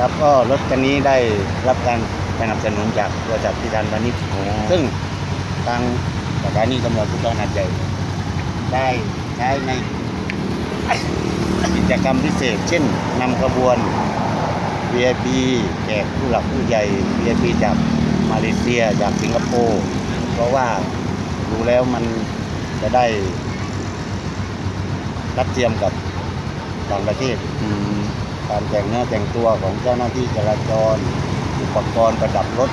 ครับก็รถคันนี้ได้รับการสนับสนุนจากบริษัทพิธานพาณิชย์ซึ่งทางสถานีตำรวจภูธรหาดใหญ่ได้ใช้ในกิจกรรมพิเศษ เช่นนำขบวน VIP แจกผู้หลักผู้ใหญ่ VIP จากมาเลเซียจากสิงคโปร์เพราะว่าดูแล้วมันจะได้รัดเทียมกับต่างประเทศอืม การแต่งเนื้อแต่งตัวของเจ้าหน้าที่จราจร อุปกรณ์ประดับรถ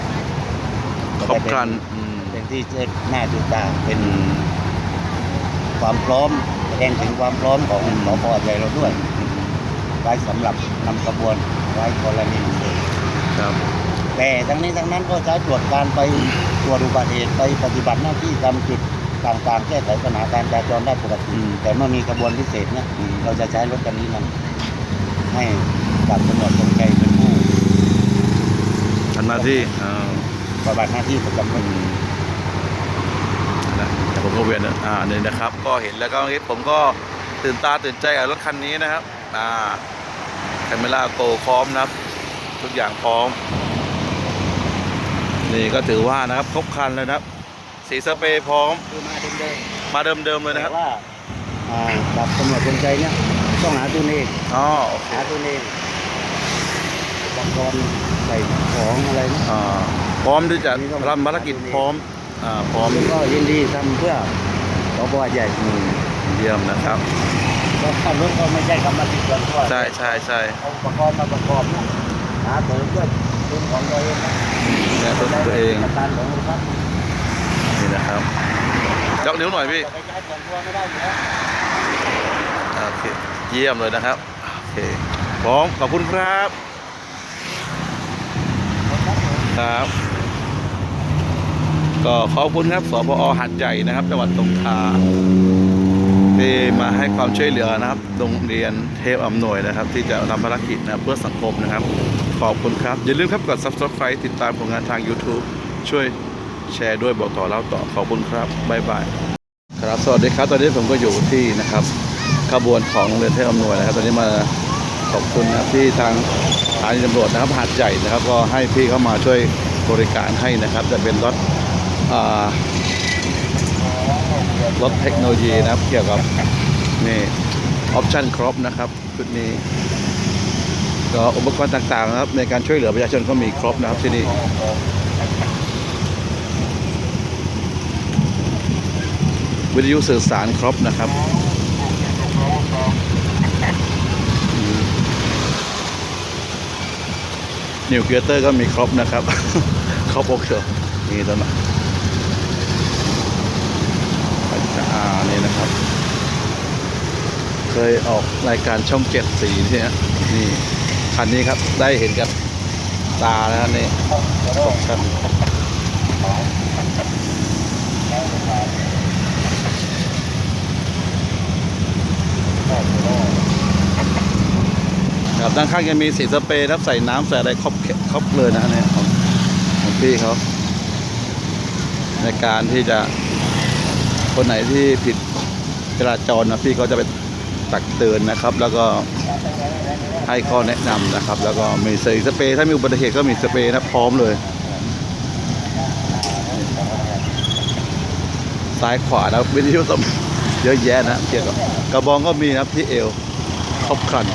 ครบครันอืมเป็นที่เชิดหน้าจุตาเป็นอืมความพร้อมแสดงถึงความพร้อมของอืมสพใหญ่เราด้วยไว้สำหรับนำขบวนไว้กรณีพิเศษครับแต่ทั้งนี้ทั้งนั้นก็ใช้ตรวจการไปตรวจอุบัติเหตุไปปฏิบัติหน้าที่ตามจุดต่างๆ แก้ไขปัญหาการจราจรได้ปกติอืมแต่เมื่อมีขบวนพิเศษเนี่ยอืมเราจะใช้รถคันนี้นำ ให้ดาบตำรวจตรงใจเป็นผู้ทำหน้าที่อ่าปฏิบัติหน้าที่ประจำอืวันมนะแต่ผมก็เวียนอ่าเนี่ยนะครับ ก็เห็นแล้วก็ผมก็ตื่นตาตื่นใจกับรถคันนี้นะครับ อ่าแคมเมล่าโกพร้อมนะครับ ทุกอย่างพร้อม นี่ก็ถือว่านะครับครบครันเลยนะครับ สีสเปรย์พร้อมคือมาเดิมมาเดิมๆๆเลยนะครับแต่ว่าอ่าดาบตำรวจตรงใจเนี่ย ต้องหาตัวเองอ๋อโอเคหาตัวเองอุปกรณ์ใส่ของอะไรนะ อ่าพร้อมที่จะทำภารกิจพร้อมอ่าพร้อมผมก็ยินดีทำเพื่อสพใหญ่อืมเยี่ยมนะครับก็ขับรถก็ไม่ใช่กรรมสิทธิ์ส่วนตัวใช่ใช่ใช่เอาอุปกรณ์มาประกอบนะหาเสริมเพื่อทุนของตัวเองนะเนี่ยตัวตัวเองจัดการของเราครับนี่นะครับยกนิ้วหน่อยพี่จะไปใช้ส่วนตัวไม่ได้อยู่แล้ว โอเค เยี่ยมเลยนะครับโอเคพร้อมขอบคุณครับครับ ก็ขอบคุณครับสพอหัดใหญ่นะครับจังหวัดสงขลาที่มาให้ความช่วยเหลือนะครับโรงเรียนเทพอำนวยนะครับ ที่จะทำภารกิจนะเพื่อสังคมนะครับ ขอบคุณครับ อย่าลืมครับกด subscribe ติดตามผลงานทาง YouTube ช่วยแชร์ด้วยบอกต่อเล่าต่อขอบคุณครับบ๊ายบายครับสวัสดีครับตอนนี้ผมก็อยู่ที่นะครับ ขบวนของโรงเรียนเทพอำนวยนะครับ ตอนนี้มาขอบคุณนะครับที่ทางสถานีตำรวจนะครับหาดใหญ่นะครับ ก็ให้พี่เข้ามาช่วยบริการให้นะครับ จะเป็นรถรถเทคโนโลยีนะครับ เกี่ยวกับนี่ออปชั่นครบนะครับชุดนี้ก็อุปกรณ์ต่างๆนะครับ ในการช่วยเหลือประชาชนก็มีครบนะครับที่นี่วิทยุสื่อสารครบนะครับ นิวเกเตอร์ก็มีครบนะครับ ครบโอเคนี่ตัวนะอ่านี่นะครับ เคยออกรายการช่องเจ็ดสีเนี่ยนี่คันนี้ครับได้เห็นกับตาแล้วนี่ตกชัน ครับ ด้านข้างยังมีสีสเปรย์ครับใส่น้ำใส่อะไรครบครบเลยนะเนี่ยของของพี่เขาในการที่จะคนไหนที่ผิดจราจรนะพี่เขาจะไปตักเตือนนะครับ แล้วก็ให้ข้อแนะนำนะครับ แล้วก็มีสีสเปรย์ถ้ามีอุบัติเหตุก็มีสเปรย์นะพร้อมเลย ซ้ายขวานะวิทยุสมเยอะแยะนะเกี่ยวกับกระบองก็มีนะครับที่เอวครบครัน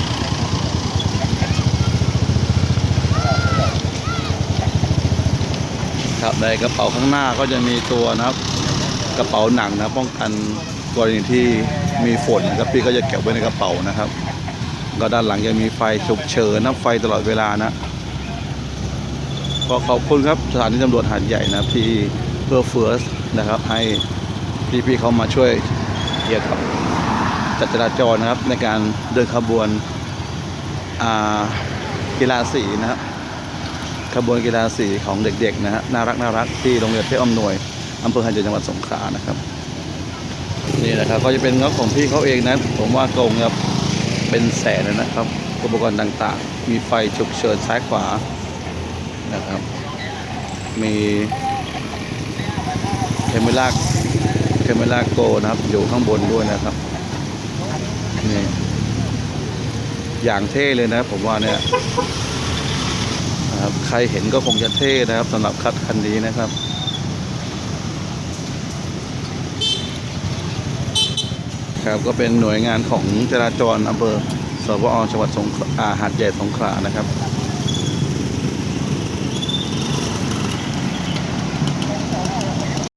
ครับในกระเป๋าข้างหน้าก็จะมีตัวนะครับ กระเป๋าหนังนะป้องกันกรณีที่มีฝนนะครับพี่ก็จะเก็บไว้ในกระเป๋านะครับ ก็ด้านหลังยังมีไฟฉุกเฉินนะไฟตลอดเวลานะก็ขอบคุณครับสถานีตำรวจหาดใหญ่นะครับที่เพื่อเฟิร์สนะครับ ให้พี่ๆเขามาช่วยเกี่ยวกับจัดจราจรนะครับในการเดินขบวนกีฬาสีนะครับ ขบวนกีฬาสีของเด็กๆนะฮะน่ารักน่ารักที่โรงเรียนเทพอำนวยอำเภอหันใหญ่จังหวัดสงขลานะครับ นี่นะครับก็จะเป็นงบของพี่เขาเองนะ ผมว่าโกงครับเป็นแสนนะครับ อุปกรณ์ต่างๆ มีไฟฉุกเฉินซ้ายขวานะครับ มีเคมเมล่าเคมเมล่าโกนะครับ อยู่ข้างบนด้วยนะครับนี่อย่างเท่เลยนะผมว่าเนี่ย ใครเห็นก็คงจะเท่นะครับสำหรับคัดคันนี้นะครับครับก็เป็นหน่วยงานของจราจรอำเภอสวอจังหวัดสงขลาอ่าหาดใหญ่สงขลานะครับ